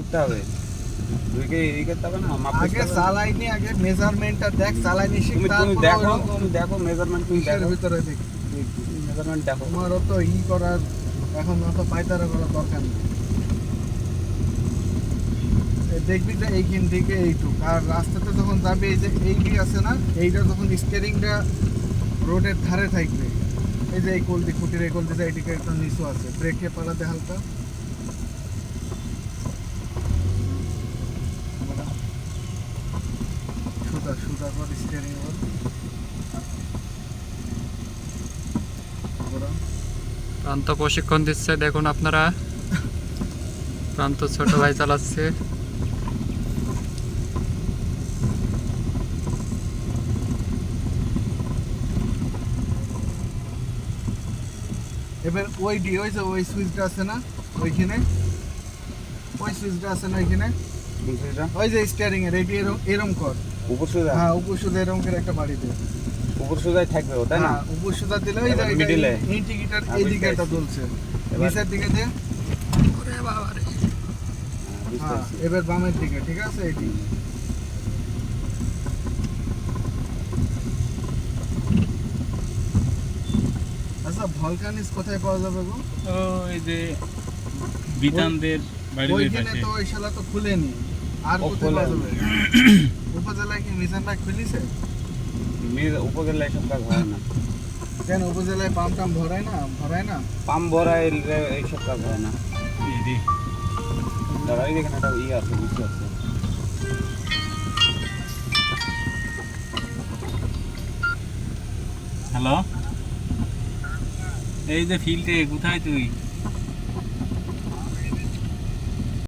করতে হবে। দুইকে এই করতে হবে না আগে করতে আগে মেজারমেন্টটা দেখ চালাইনি শিখ তুমি তুমি দেখো তুমি দেখো মেজারমেন্ট তুমি দেখো। ভিতরে দেখ। মেজারমেন্ট দেখো। তোমার অত ই করার এখন অত পায়তারা করার দরকার নেই। দেখবি যে এইখান থেকে এইটুক। আর রাস্তাতে যখন যাবে এই যে এইটি আছে না এইটা যখন স্টিয়ারিংটা রোডের ধারে থাকবে এই যে এই কলদি খুঁটির এই কলদি এইদিকে একটা নিচু আছে ব্রেকে পালাতে হালকা। সুতা কর স্টিয়ারিং ওর প্রান্ত প্রশিক্ষণ দিচ্ছে দেখুন আপনারা। প্রান্ত ছোট ভাই চালাচ্ছে। এবার ওই ডি ওই যে ওই সুইচটা আছে না? ওইখানে? ওই সুইচটা আছে না ওইখানে ওই যে স্টিয়ারিং এর এটি এরম কর। উপর সোজা হ্যাঁ উপর সুদা এরম করে একটা বাড়ি দে উপর সোজাই থাকবে ও তাই না? হ্যাঁ, উপর সুদা দিলে ওই এবার যে middle এ? ইন্ডিকেটর হ্যাঁ, এইদিকে বুঝতে একটা পারছি। জ্বলছে এবার- নিচের দিকে যে হ্যাঁ, বুঝতে হ্যাঁ এবার বামের দিকে ঠিক আছে এটি। আচ্ছা ভলকানিস কোথায় পাওয়া যাবে গো? ওই যে বিতানদের বাড়ির পাশে তো ওই শালা তো খুলেনি। আর কোথায় যাবে উপজেলায় কি মিজান ভাই খুলিছে? উপজেলা এসব কাজ হয় না। কেন উপজেলায় পাম্প টাম ভরায় না? ভরায় না? পাম ভরা এলে এইসব কাজ হয় না। দাঁড়া দেখেন একটা ইয়ে আছে বুঝতে আছে হ্যালো? এই যে ফিল্ডে কোথায় তুই?